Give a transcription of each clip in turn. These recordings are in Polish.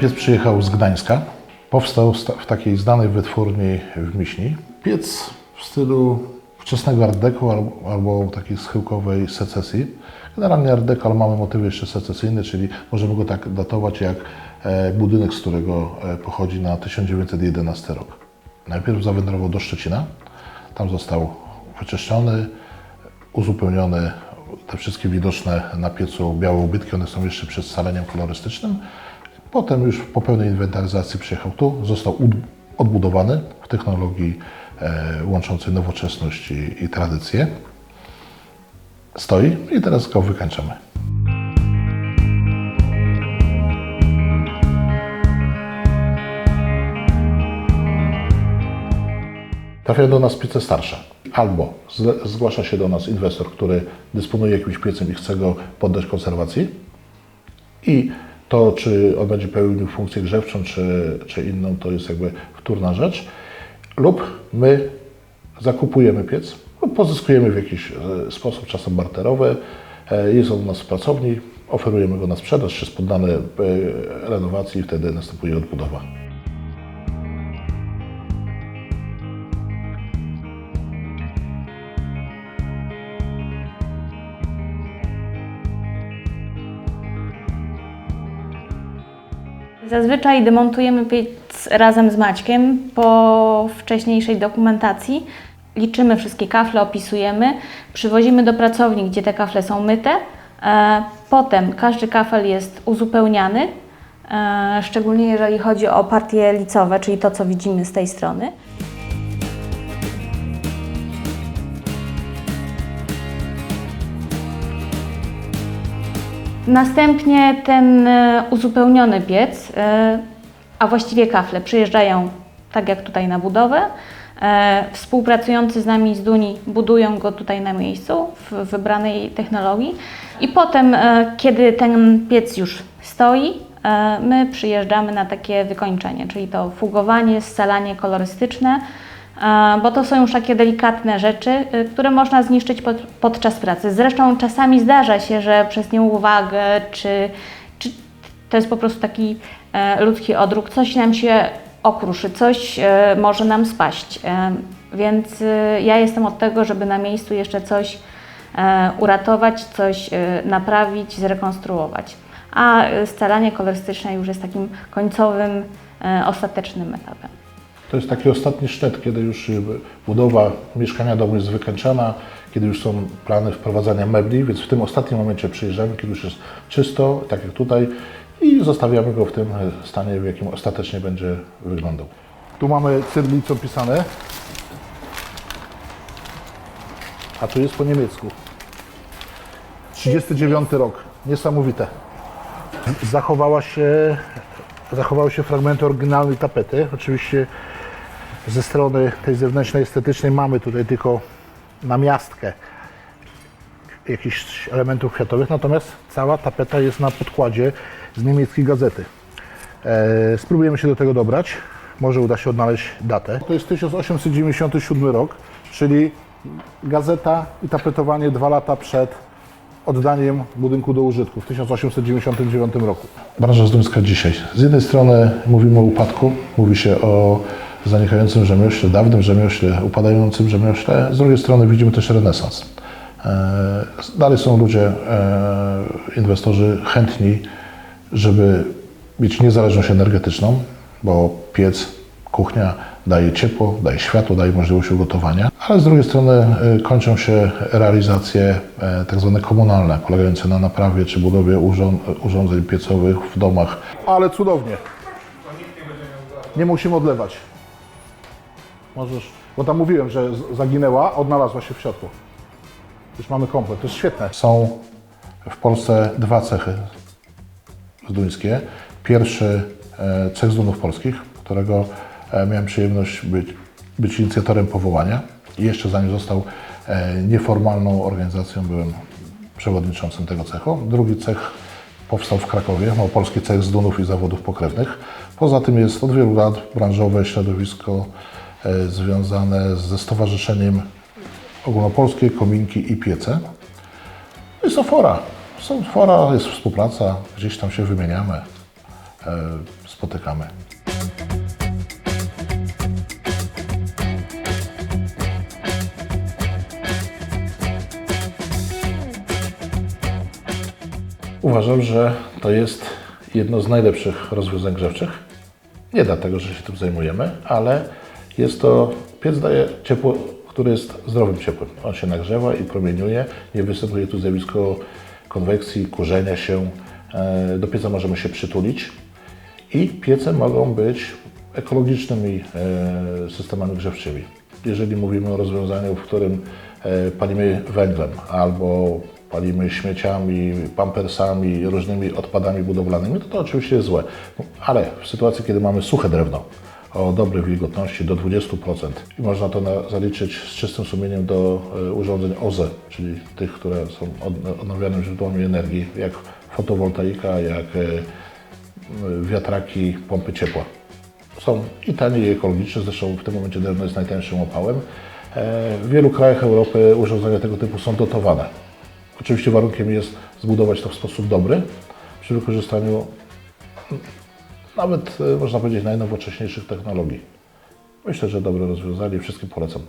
piec przyjechał z Gdańska. Powstał sta- w takiej znanej wytwórni w Miśni. Piec w stylu wczesnego art deco albo, takiej schyłkowej secesji. Generalnie art deco, ale mamy motywy jeszcze secesyjne, czyli możemy go tak datować jak e, budynek, z którego e, pochodzi na 1911 rok. Najpierw zawędrował do Szczecina. Tam został wyczyszczony, uzupełnione te wszystkie widoczne na piecu białe ubytki, one są jeszcze przed scaleniem kolorystycznym. Potem już po pełnej inwentaryzacji przyjechał tu, został ud- odbudowany w technologii e, łączącej nowoczesność i, i tradycję. Stoi i teraz go wykańczamy. Trafia do nas piece starsze. Albo zgłasza się do nas inwestor, który dysponuje jakimś piecem i chce go poddać konserwacji. I to, czy on będzie pełnił funkcję grzewczą, czy, czy inną, to jest jakby wtórna rzecz. Lub my zakupujemy piec pozyskujemy w jakiś e, sposób, czasem barterowy. E, Jest on u nas w pracowni, oferujemy go na sprzedaż, jest poddany e, renowacji i wtedy następuje odbudowa. Zazwyczaj demontujemy piec razem z Maćkiem po wcześniejszej dokumentacji. Liczymy wszystkie kafle, opisujemy, przywozimy do pracowni, gdzie te kafle są myte. E, Potem każdy kafel jest uzupełniany, e, szczególnie jeżeli chodzi o partie licowe, czyli to, co widzimy z tej strony. Następnie ten e, uzupełniony piec, e, a właściwie kafle, przyjeżdżają tak jak tutaj na budowę. E, Współpracujący z nami z Duni budują go tutaj na miejscu w wybranej technologii. I potem, kiedy ten piec już stoi, my przyjeżdżamy na takie wykończenie, czyli to fugowanie, scalanie kolorystyczne, bo to są już takie delikatne rzeczy, e, które można zniszczyć pod, podczas pracy. Zresztą czasami zdarza się, że przez nieuwagę, czy, czy to jest po prostu taki e, ludzki odruch, coś nam się okruszy, coś e, może nam spaść. E, więc e, ja jestem od tego, żeby na miejscu jeszcze coś uratować, coś naprawić, zrekonstruować. A scalanie kolorystyczne już jest takim końcowym, ostatecznym etapem. To jest taki ostatni szczyt, kiedy już jakby budowa mieszkania domu jest wykończona, kiedy już są plany wprowadzania mebli, więc w tym ostatnim momencie przyjeżdżamy, kiedy już jest czysto, tak jak tutaj, i zostawiamy go w tym stanie, w jakim ostatecznie będzie wyglądał. Tu mamy cyrlicą pisane, a tu jest po niemiecku. 39 rok. Niesamowite. Zachowała się, zachowały się fragmenty oryginalnej tapety. Oczywiście ze strony tej zewnętrznej, estetycznej mamy tutaj tylko namiastkę jakichś elementów kwiatowych, natomiast cała tapeta jest na podkładzie z niemieckiej gazety. E, spróbujemy się do tego dobrać. Może uda się odnaleźć datę. To jest 1897 rok, czyli gazeta i tapetowanie dwa lata przed oddaniem budynku do użytku w 1899 roku. Branża zduńska dzisiaj. Z jednej strony mówimy o upadku, mówi się o zanikającym rzemiośle, dawnym rzemiośle, upadającym rzemiośle. Z drugiej strony widzimy też renesans. E, Dalej są ludzie, e, inwestorzy chętni, żeby mieć niezależność energetyczną, bo piec, kuchnia daje ciepło, daje światło, daje możliwość ugotowania, ale z drugiej strony e, kończą się realizacje tak zwane komunalne, polegające na naprawie czy budowie urząd, urządzeń piecowych w domach. Ale cudownie. Nie musimy odlewać. Możesz, bo tam mówiłem, że zaginęła, odnalazła się w środku. Już mamy komplet, to jest świetne. Są w Polsce dwa cechy zduńskie. Pierwszy e, cech z Dunów Polskich, którego e, miałem przyjemność być, być inicjatorem powołania. I jeszcze zanim został e, nieformalną organizacją, byłem przewodniczącym tego cechu. Drugi cech powstał w Krakowie, Małopolski Cech z Dunów i Zawodów Pokrewnych. Poza tym jest od wielu lat branżowe środowisko związane ze Stowarzyszeniem Ogólnopolskie Kominki i Piece. Jest to fora. Są fora, jest współpraca, gdzieś tam się wymieniamy. E, spotykamy. Uważam, że to jest jedno z najlepszych rozwiązań grzewczych. Nie dlatego, że się tym zajmujemy, ale jest to, piec daje ciepło, które jest zdrowym ciepłem. On się nagrzewa i promieniuje, nie występuje tu zjawisko konwekcji, kurzenia się. E, Do pieca możemy się przytulić i piece mogą być ekologicznymi e, systemami grzewczymi. Jeżeli mówimy o rozwiązaniu, w którym e, palimy węglem albo palimy śmieciami, pampersami, różnymi odpadami budowlanymi, to to oczywiście jest złe. Ale w sytuacji, kiedy mamy suche drewno o dobrej wilgotności do 20% i można to na, zaliczyć z czystym sumieniem do e, urządzeń OZE, czyli tych, które są od, odnawialnymi źródłami energii, jak fotowoltaika, jak e, wiatraki, pompy ciepła. Są i tanie, i ekologiczne, zresztą w tym momencie drewno jest najtańszym opałem. E, W wielu krajach Europy urządzenia tego typu są dotowane. Oczywiście warunkiem jest zbudować to w sposób dobry, przy wykorzystaniu nawet, e, można powiedzieć, najnowocześniejszych technologii. Myślę, że dobre rozwiązanie, wszystkim polecam.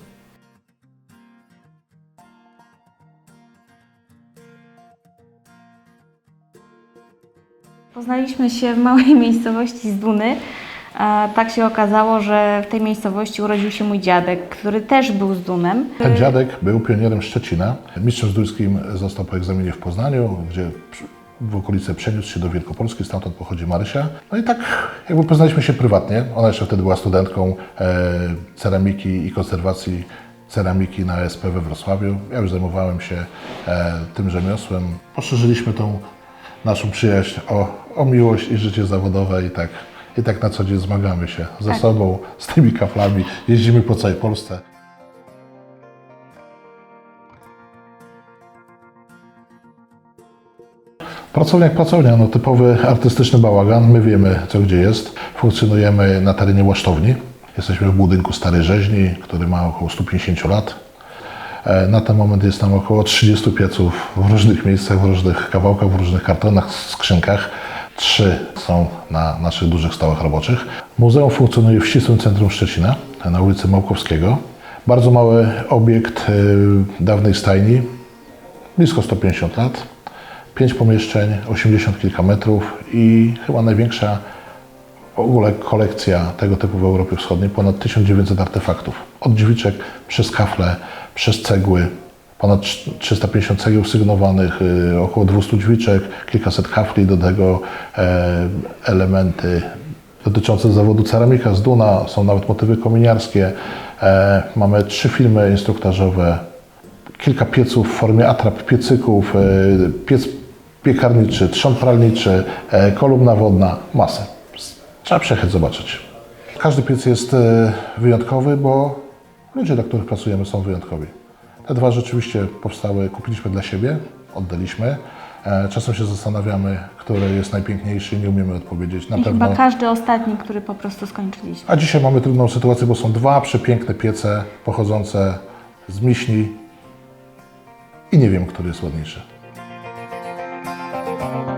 Poznaliśmy się w małej miejscowości z Duny. A Tak się okazało, że w tej miejscowości urodził się mój dziadek, który też był z Dunem. Ten dziadek był pionierem Szczecina. Mistrzem Zdójskim został po egzaminie w Poznaniu, gdzie w okolice przeniósł się do Wielkopolski, stamtąd pochodzi Marysia. No i tak jakby poznaliśmy się prywatnie. Ona jeszcze wtedy była studentką e, ceramiki i konserwacji ceramiki na SP we Wrocławiu. Ja już zajmowałem się e, tym rzemiosłem. Poszerzyliśmy tą naszą przyjaźń o, o miłość i życie zawodowe i tak, i tak na co dzień zmagamy się ze Tak. sobą, z tymi kaflami. Jeździmy po całej Polsce. Pracownia jak pracownia, no typowy artystyczny bałagan. My wiemy, co gdzie jest. Funkcjonujemy na terenie Łasztowni. Jesteśmy w budynku Starej Rzeźni, który ma około 150 lat. E, Na ten moment jest tam około 30 pieców w różnych miejscach, w różnych kawałkach, w różnych kartonach, skrzynkach. Trzy są na naszych dużych stołach roboczych. Muzeum funkcjonuje w ścisłym centrum Szczecina, na ulicy Małkowskiego. Bardzo mały obiekt y, dawnej stajni, blisko 150 lat. Pięć pomieszczeń, 80 kilka metrów i chyba największa w ogóle kolekcja tego typu w Europie Wschodniej, ponad 1900 artefaktów. Od dźwiczek, przez kafle, przez cegły, ponad 350 cegieł sygnowanych, y, około 200 dźwiczek, kilkaset kafli, do tego e, elementy dotyczące zawodu ceramika z Duna, są nawet motywy kominiarskie. E, mamy trzy filmy instruktażowe, kilka pieców w formie atrap, piecyków, e, piec piekarniczy, trzon pralniczy, e, kolumna wodna, masę. Trzeba przyjechać zobaczyć. Każdy piec jest e, wyjątkowy, bo ludzie, dla których pracujemy, są wyjątkowi. Te dwa rzeczywiście powstały, kupiliśmy dla siebie, oddaliśmy. E, Czasem się zastanawiamy, który jest najpiękniejszy, nie umiemy odpowiedzieć. Na I pewno. chyba każdy ostatni, który po prostu skończyliśmy. A dzisiaj mamy trudną sytuację, bo są dwa przepiękne piece pochodzące z Miśni i nie wiem, który jest ładniejszy. Thank you.